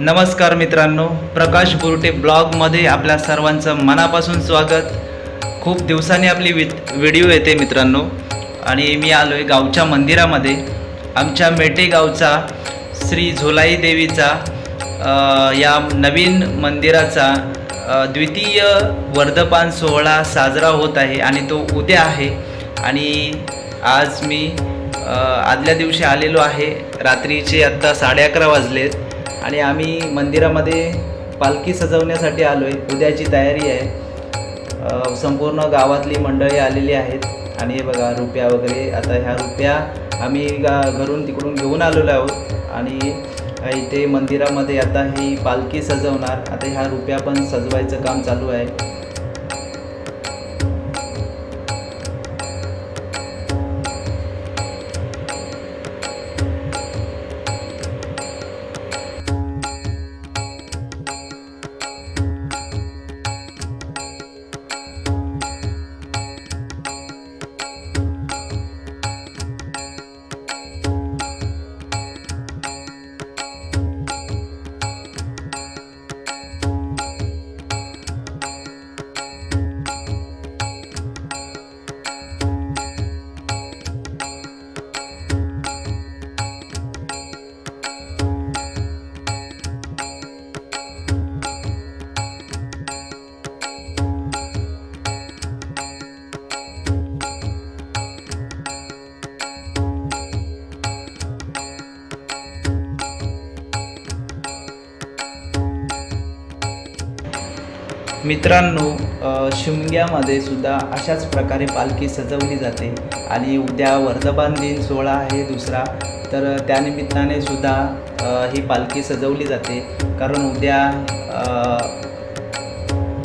नमस्कार मित्रांनो प्रकाश बुरटे ब्लॉगमध्ये आपल्या सर्वांचं मनापासून स्वागत. खूप दिवसांनी आपली वि व्हिडिओ येते मित्रांनो. आणि मी आलो आहे गावच्या मंदिरामध्ये. आमच्या मेटे गावचा श्री झोलाई देवीचा या नवीन मंदिराचा द्वितीय वर्धपान सोहळा साजरा होत आहे आणि तो उद्या आहे. आणि आज मी आदल्या दिवशी आलेलो आहे. रात्रीचे आत्ता साडे अकरा वाजलेत. आणि आम्ही मंदिरामध्ये पालखी सजवण्यासाठी आलो आहे उद्याची तयारी आहे. संपूर्ण गावातली मंडळी आलेली आहेत. आणि हे बघा रुपया वगैरे. आता ह्या रुपया आम्ही गा घरून तिकडून घेऊन आलेलो आहोत. आणि इथे मंदिरामध्ये आता ही पालखी सजवणार. आता ह्या रुपया पण सजवायचं काम चालू आहे. मित्रांनो शिमग्यामध्ये सुद्धा अशाच प्रकारे पालखी सजवली जाते. आणि उद्या वर्धमान दिन सोहळा आहे दुसरा तर त्यानिमित्ताने सुद्धा ही पालखी सजवली जाते. कारण उद्या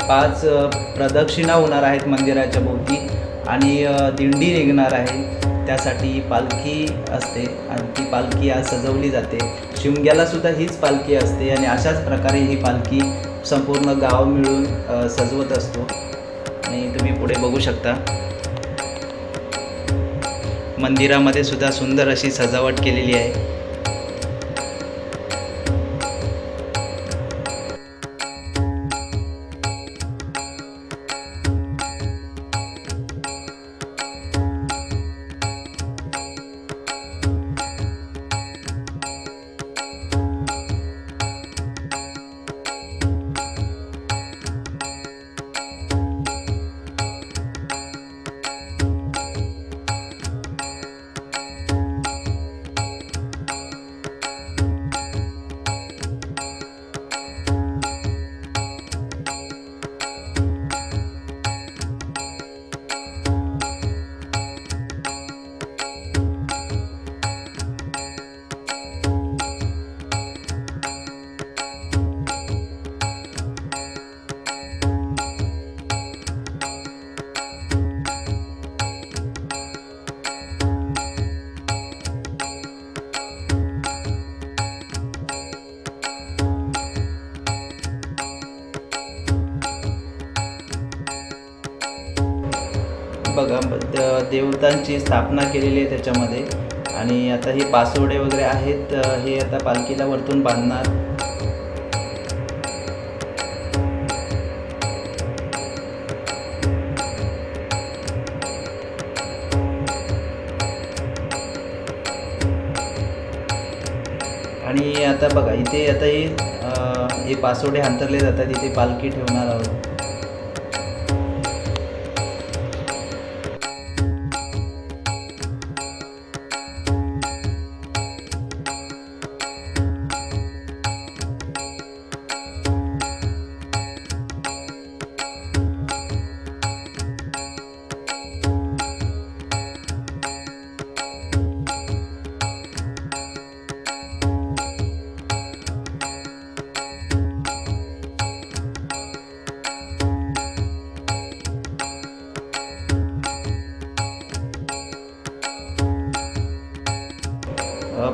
पाच प्रदक्षिणा होणार आहेत मंदिराच्या भोवती आणि दिंडी निघणार आहे. त्यासाठी पालखी असते आणि ती पालखी आज सजवली जाते. शिमग्याला सुद्धा हीच पालखी असते आणि अशाच प्रकारे ही पालखी संपूर्ण गाव मिळून सजवत असतो. आणि तुम्ही पुढे बघू शकता. मंदिरामध्ये सुद्धा सुंदर अशी सजावट केलेली आहे. बघा देवतांची स्थापना केलेली आहे त्याच्यामध्ये. आणि आता हे पासोडे वगैरे आहेत हे आता पालखीला वरतून बांधणार. आणि आता बघा इथे आता हे हे पासोडे अंतरले जातात इथे पालखी ठेवणार आहोत.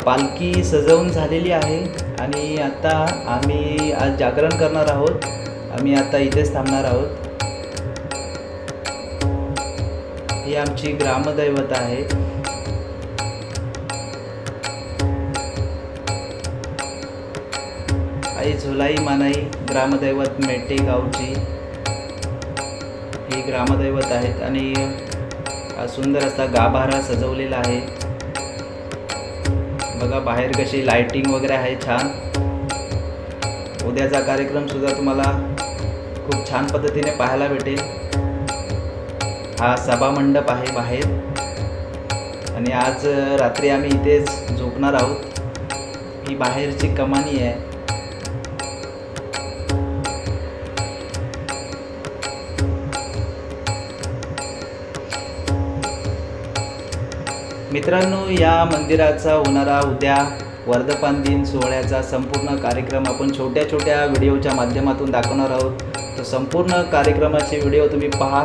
पालखी सजवून झालेली आहे आणि आता आम्ही आज जागरण करणार आहोत. आम्ही आता इथेच थांबणार आहोत. ही आमची ग्रामदैवत आहे. आई झोलाई मानाई ग्रामदैवत मेटे गावची. ही ग्रामदैवत आहेत आणि सुंदर असा गाभारा सजवलेला आहे. बघा बाहेर कशी लाइटिंग वगैरे आहे छान. उद्याचा कार्यक्रम सुद्धा तुम्हाला खूप छान पद्धतीने पाहायला भेटेल. हा सभामंडप आहे बाहेर. आणि आज रात्री आम्ही इथेच झोपणार आहोत. ही बाहेरची कमानी आहे. मित्रांनो या मंदिराचा होणारा उद्या वर्धपान दिन सोहळ्याचा संपूर्ण कार्यक्रम आपण छोट्या छोट्या व्हिडिओच्या माध्यमातून दाखवणार आहोत. तर संपूर्ण कार्यक्रमाचे व्हिडिओ तुम्ही पहा.